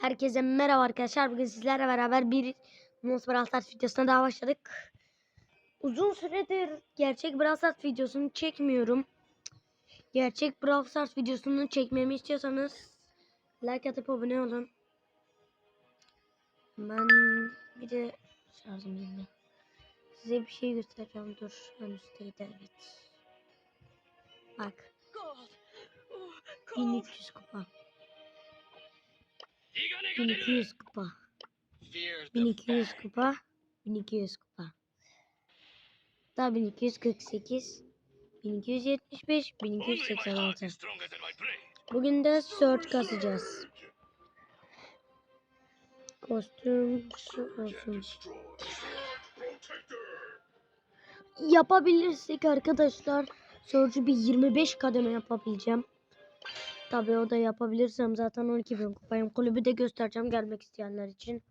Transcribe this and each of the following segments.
Herkese merhaba arkadaşlar. Bugün sizlerle beraber bir Mons Brawl Stars videosuna daha başladık. Uzun süredir gerçek Brawl Stars videosunu çekmiyorum. Gerçek Brawl Stars videosunu çekmemi istiyorsanız like atıp abone olun. Ben bir de şarjım yerine. Size bir şey göstereceğim. Dur. Ben üstteydi evet. Bak. 1300 kupa. 1200 kupa. 1200 kupa. 1200 kupa. Daha 1248. 1275. 1286. Bugün de search kasacağız. Kostüm olsun. Yapabilirsek arkadaşlar search'ü bir 25 kademe yapabileceğim. Tabii o da yapabilirsem zaten 12 bin kupayım. Kulübü de göstereceğim gelmek isteyenler için.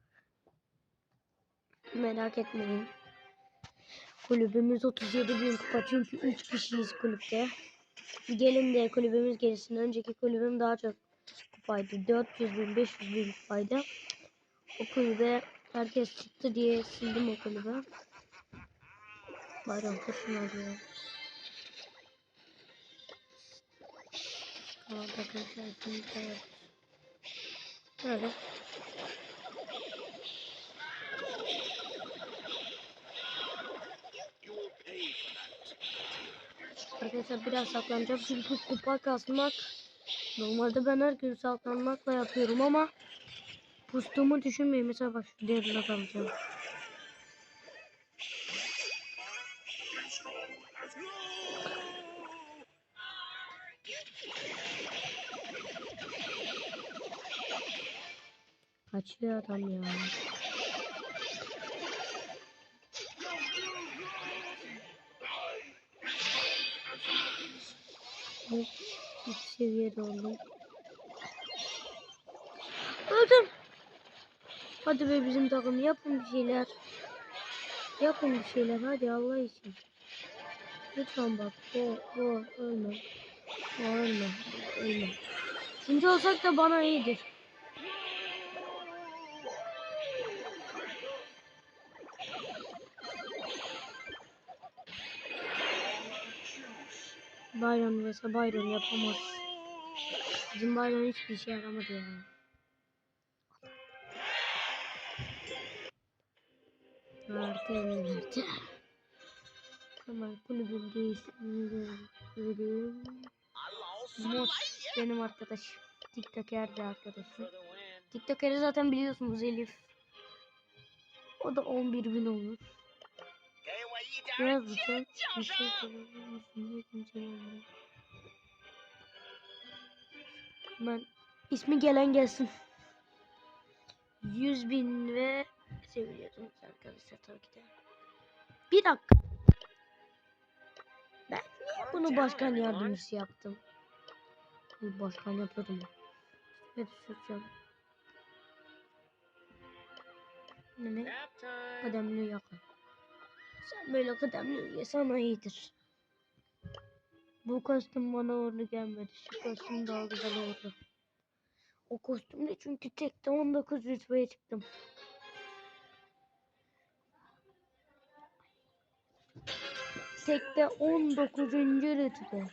Merak etmeyin. Kulübümüz 37 bin kupa çünkü 3 kişiyiz kulüpte. Gelin de kulübümüz gelsin. Önceki kulübüm daha çok kupaydı. 400 bin 500 bin kupaydı. O kulübe herkes çıktı diye sildim o kulübü. Bayram kurşun alıyor. Tamam. Arkadaşlar biraz saklanacağım çünkü kupa kasmak normalde ben her gün saklanmakla yapıyorum ama pustuğumu düşünmeyin mesela bak şu derine kalacağım. Kaçıyor adam ya. Evet, seviyede oldum. Öldüm. Hadi be bizim takım yapın bir şeyler. Yapın bir şeyler hadi Allah için. Lütfen bak. O, o, ölme. O, ölme. Ölme. İkinci olsak da bana iyidir. Byron vs Byron yapamaz. Bizim Byron hiçbir şey yaramadı ya. Artı verdi. Hemen kulübümde ismini görüyorum. Mod benim arkadaş. TikToker'de arkadaşım. TikToker'i zaten biliyorsunuz Elif. O da 11 bin olur. Biraz bıçak. Bir şey koyalım. Ben ismi gelen gelsin. 100 bin ve seviyorsunuz arkadaşlar tabii ki de. Bir dakika. Ben niye bunu başkan yardımcısı yaptım? Bu başkan yapıyordum. Evet süreceğim. Ne? Kademli yakın. Sen böyle kıdemli sana iyidir. Bu kostüm bana uğurlu gelmedi. Şu kostüm daha güzel oldu. O kostümle çünkü tekte 19 rütbeye çıktım. Tekte 19. rütbe.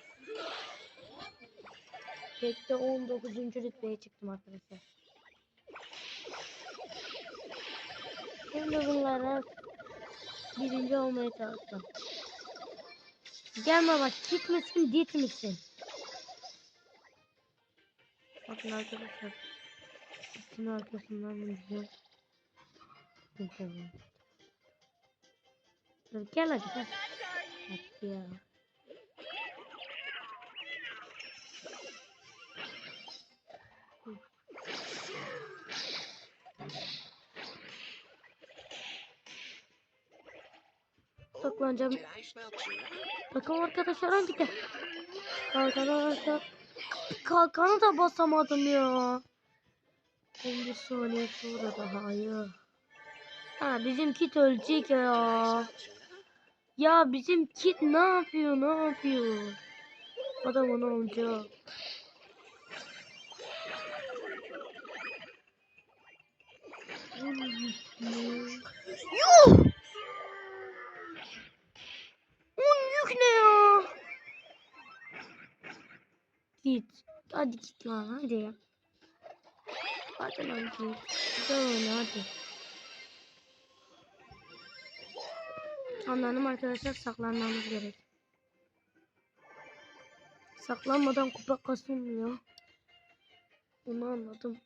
Tekte 19. rütbeye çıktım arkadaşlar. Şimdi bunlara birinci olmaya çalıştım. Gelme bak kit misin dit misin? Bakın arkadaşlar. Kitin arkasından. Bakalım. Dur gel hadi gel. Hadi ya. Saklanacağım. Bakın arkadaşlar hangi de? Arkadaşlar. Kalkanı da basamadım ya. 11 saniye sonra daha hayır. Ha bizim kit ölecek ya. Ya bizim kit ne yapıyor ne yapıyor? Adam onu olacak. Hadi git lan hadi. Hadi lan git. Güzel oyna hadi. Anladım arkadaşlar saklanmamız gerek. Saklanmadan kupa kasılmıyor. Onu anladım.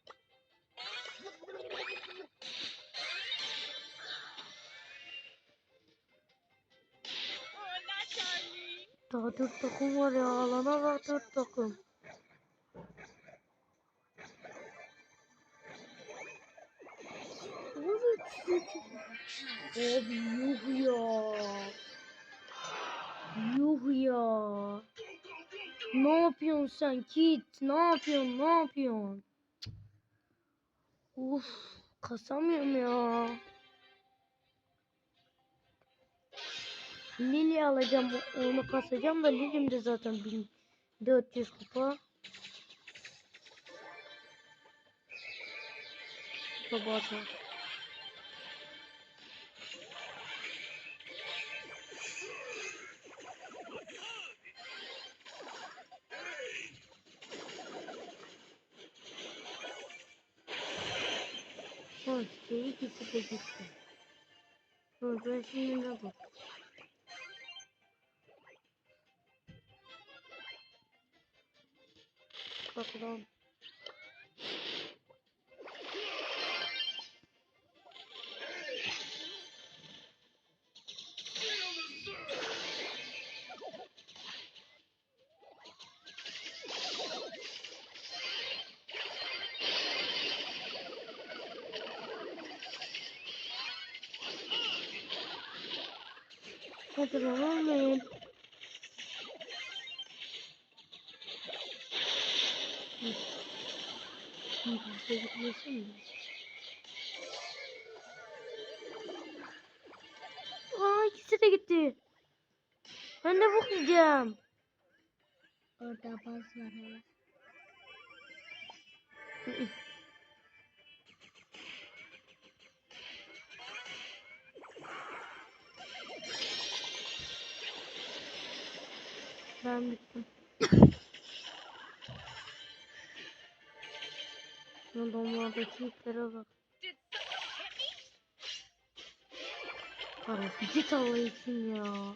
Daha dört takım var ya. Alana bak dört takım. Abi yuh ya. Yuh ya. Ne yapıyorsun sen Kit? Ne yapıyorsun? Ne yapıyorsun? Uf, kasamıyorum ya. Lili alacağım, onu kasacağım da Lili'm de zaten 1400 kupa. Kupa basar. Hoş, ikisi de gitti. Ben şimdi ne bak. Bak gitmesin mi? Aa ikisi de gitti. Ben de bok yiyeceğim. Orada baz var hala. Ben bittim. Adamlardaki itlere bak. Parası git Allah ya.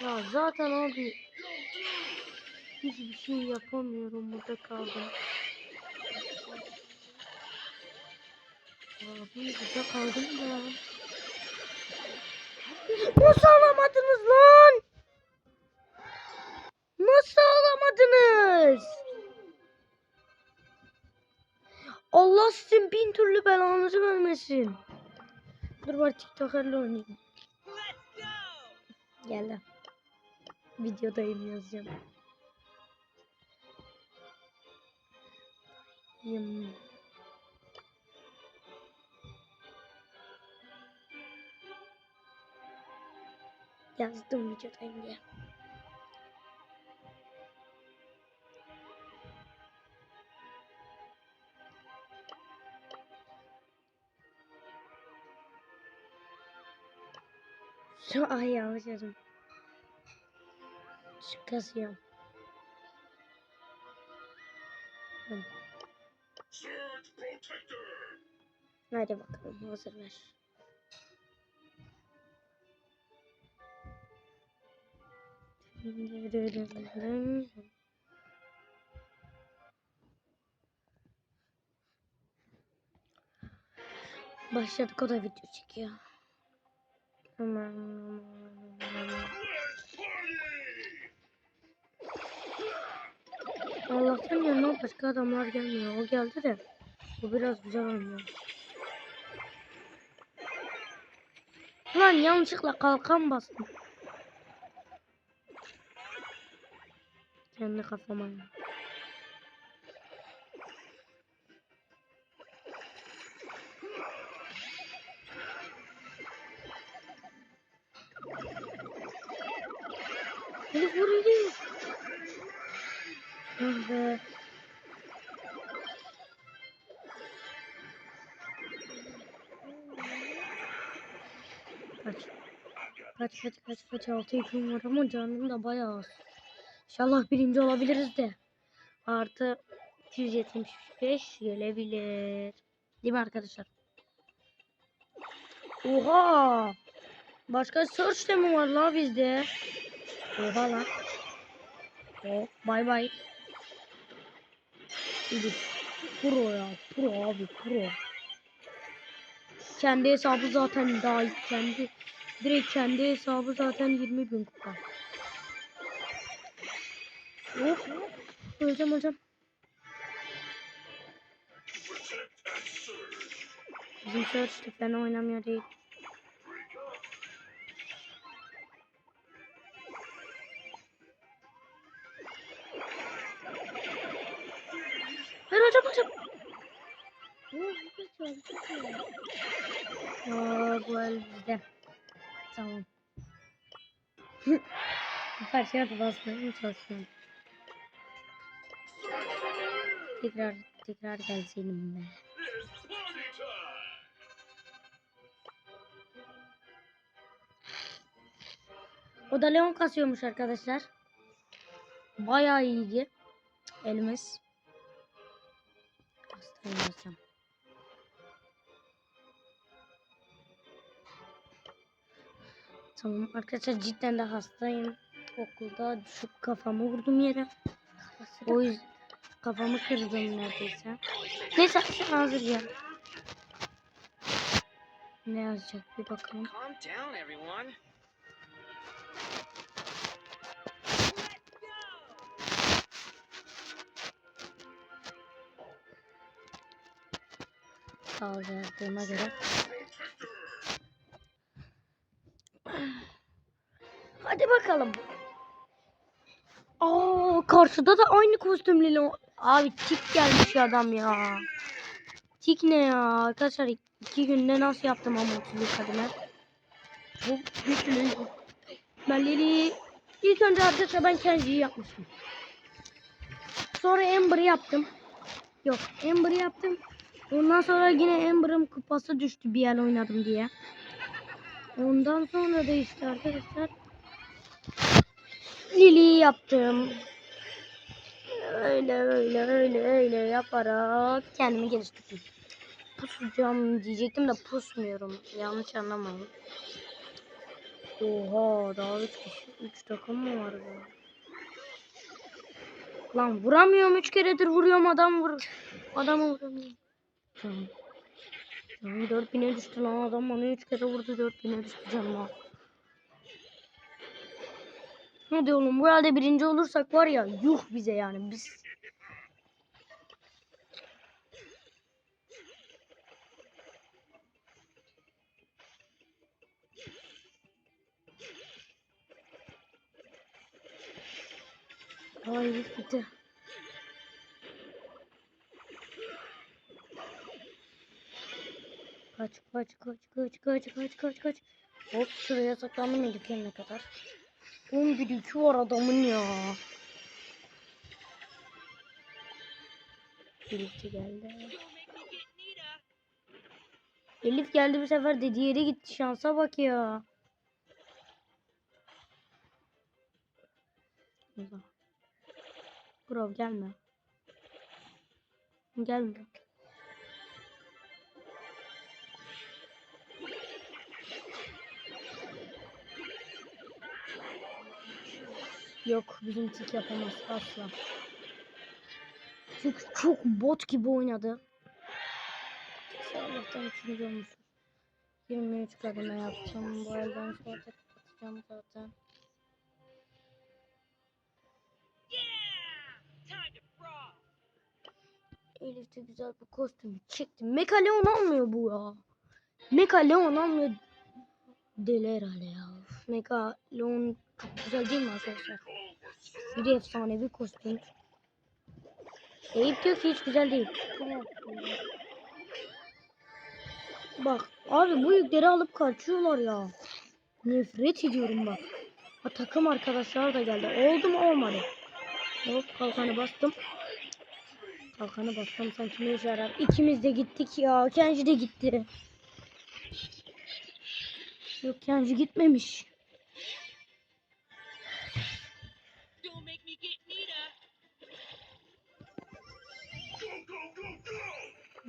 Ya zaten abi hiçbir şey yapamıyorum burada kaldım. Abi burada kaldım da. Nasıl alamadınız lan? Nasıl alamadınız? Allah sizin bin türlü belanızı vermesin. Dur var TikToker'la oynayayım. Gel lan. Videodayım yazacağım. Yım. Yazdım videodayım diye. Ay yanlış yazdım. Kasıyorum. Hadi bakalım hazır ver. Başladık o da video çekiyor. Aman! Allah'tan yanına başka adamlar gelmiyor. O geldi de. Bu biraz güzel oynuyor. Lan yanlışlıkla kalkan bastım. Kendi kafama. ya. Kaç. Kaç kaç kaç kaç altı yüküm var ama canım da bayağı az. İnşallah birinci olabiliriz de. artı 275 gelebilir. Değil mi arkadaşlar? Oha! Başka search de mi var la bizde? Oha lan. Hop bay bay. İyi. Pro ya. Pro abi pro. Kendi hesabı zaten daha iyi. kendi direkt kendi hesabı zaten 20 bin kupa. Protect and surge. Bizim search fena oynamıyor değil. Tamam. Parçaya da basmaya çalışıyorum? Tekrar tekrar gelseydim be. It's party time. O da Leon kasıyormuş arkadaşlar. Bayağı iyiydi. Elimiz. Hastayım hocam. Tamam arkadaşlar cidden de hastayım. Okulda düşüp kafamı vurdum yere. O yüzden kafamı kırdım neredeyse. Neyse hazır ya. Ne yazacak bir bakalım. Sağ ol yazdığıma göre. Hadi bakalım. Aa karşıda da aynı kostümlü. Abi tik gelmiş adam ya. Tik ne ya? Arkadaşlar iki günde nasıl yaptım 30 kadına. Bu güçlü. Belleri ilk önce arkadaşlar ben Kenji'yi yapmıştım. Sonra Amber'ı yaptım. Yok Amber'ı yaptım. Ondan sonra yine Amber'ın kupası düştü bir yer oynadım diye. Ondan sonra da işte arkadaşlar Lili'yi yaptım. Öyle öyle öyle öyle yaparak kendimi geliştirdim. Pusacağım diyecektim de pusmuyorum. Yanlış anlamayın. Oha daha 3 kişi 3 takım mı var be? Lan vuramıyorum 3 keredir vuruyorum adam vur. Adamı vuramıyorum. Tamam. Tamam 4000'e düştü lan adam bana 3 kere vurdu 4000'e düştü canıma. Hadi oğlum bu halde birinci olursak var ya yuh bize yani biz. Ay bitti. Kaç kaç kaç kaç kaç kaç kaç kaç. Hop şuraya saklandım Elif gelene kadar. 11 2 var adamın ya. De geldi. Elif geldi bu sefer de diğeri gitti şansa bak ya. Bro gelme. Gelme. Yok bizim tik yapamaz asla. Çünkü çok bot gibi oynadı. Allah'tan ikinci olmuş. 23 kademe yaptım. Bu elden sonra kapatacağım zaten. Elif de güzel bir kostüm çekti. Mecha Leon almıyor bu ya. Mecha Leon almıyor. Deli herhalde ya. Mecha Leon çok güzel değil mi arkadaşlar? Bir de efsanevi kostüm. Eyüp diyor ki hiç güzel değil. Bak abi bu yükleri alıp kaçıyorlar ya. Nefret ediyorum bak. Ha, takım arkadaşlar da geldi. Oldu mu olmadı. Hop kalkanı bastım. Kalkanı bastım sanki ne işe yarar. İkimiz de gittik ya. Kenji de gitti. Yok Kenji gitmemiş.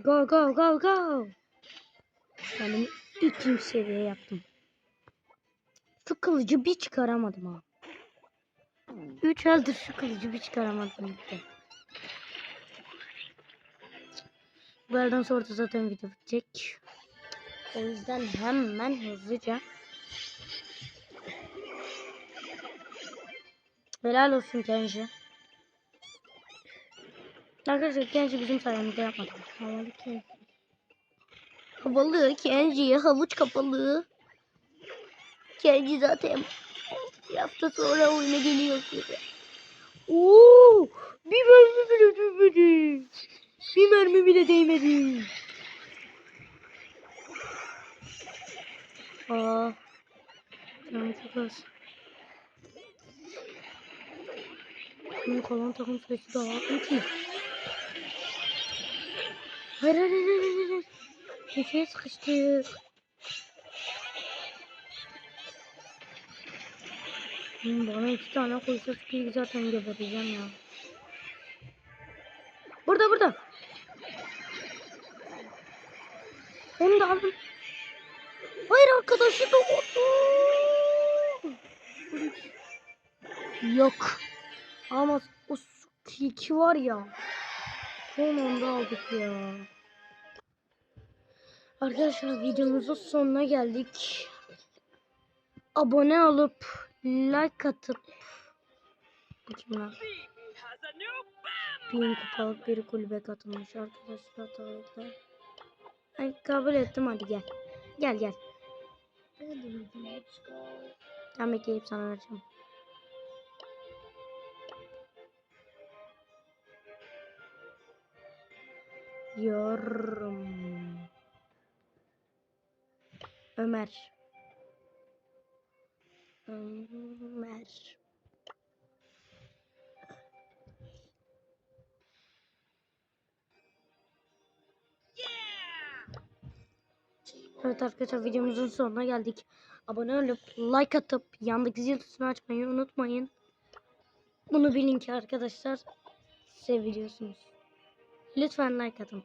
Go go go go. Yani ikinci seviye yaptım. Şu kılıcı bir çıkaramadım ha. Üç eldir şu kılıcı bir çıkaramadım gitti. Bu elden sonra da zaten video bitecek. O yüzden hemen hızlıca. Helal olsun Kenji. Arkadaşlar Kenji bizim sayemizde yapmadı. Havalı kes. Havalı Kenji havuç kapalı. Kenji zaten bir hafta sonra oyuna geliyor size. Oo, bir mermi bile değmedi. Bir mermi bile değmedi. Aa, canım çok az. Bunun kalan takım sayısı daha iki. Hayır hayır hayır hayır. hayır. Köşeye sıkıştık. Hmm, bana iki tane koysa sıkıyı zaten gebereceğim ya. Burada burada. Onu da aldım. Hayır arkadaşı da. Yok. Ama o iki var ya. Son anda aldık ya. Arkadaşlar videomuzun sonuna geldik. Abone olup like atıp Bu kim lan? Bin kupalık bir kulübe katılmış arkadaşlar tabii Ay kabul ettim hadi gel. Gel gel. Go. Tam bekleyip sana vereceğim. Yorum. Ömer. Ömer. Evet arkadaşlar videomuzun sonuna geldik. Abone olup like atıp yandaki zil tuşunu açmayı unutmayın. Bunu bilin ki arkadaşlar seviliyorsunuz. Lütfen like atın.